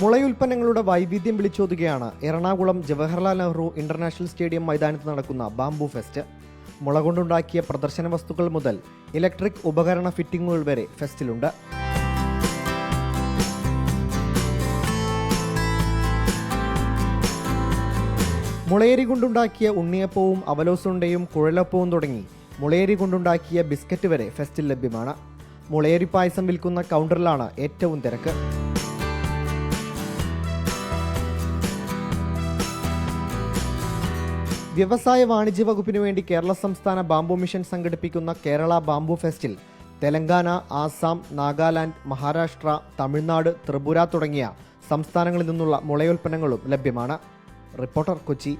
മുളയുൽപ്പന്നങ്ങളുടെ വൈവിധ്യം വിളിച്ചോതുകയാണ് Ernakulam Jawaharlal Nehru international stadium മൈതാനത്ത് നടക്കുന്ന ബാംബു ഫെസ്റ്റ്. മുള കൊണ്ടുണ്ടാക്കിയ പ്രദർശന വസ്തുക്കൾ മുതൽ ഇലക്ട്രിക് ഉപകരണ ഫിറ്റിംഗുകൾ വരെ ഫെസ്റ്റിലുണ്ട്. മുളയരി കൊണ്ടുണ്ടാക്കിയ ഉണ്ണിയപ്പവും അവലോസുണ്ടയും കുഴലപ്പവും തുടങ്ങി മുളയരി കൊണ്ടുണ്ടാക്കിയ ബിസ്ക്കറ്റ് വരെ ഫെസ്റ്റിൽ ലഭ്യമാണ്. മുളയരി പായസം വിൽക്കുന്ന കൗണ്ടറിലാണ് ഏറ്റവും തിരക്ക്. വ്യവസായ വാണിജ്യ വകുപ്പിനു വേണ്ടി കേരള സംസ്ഥാന ബാംബു മിഷൻ സംഘടിപ്പിക്കുന്ന കേരള ബാംബു ഫെസ്റ്റിൽ തെലങ്കാന ആസാം നാഗാലാൻഡ് മഹാരാഷ്ട്ര തമിഴ്നാട് ത്രിപുര തുടങ്ങിയ സംസ്ഥാനങ്ങളിൽ നിന്നുള്ള മുളയുൽപ്പന്നങ്ങളും ലഭ്യമാണ്. റിപ്പോർട്ടർ കൊച്ചി.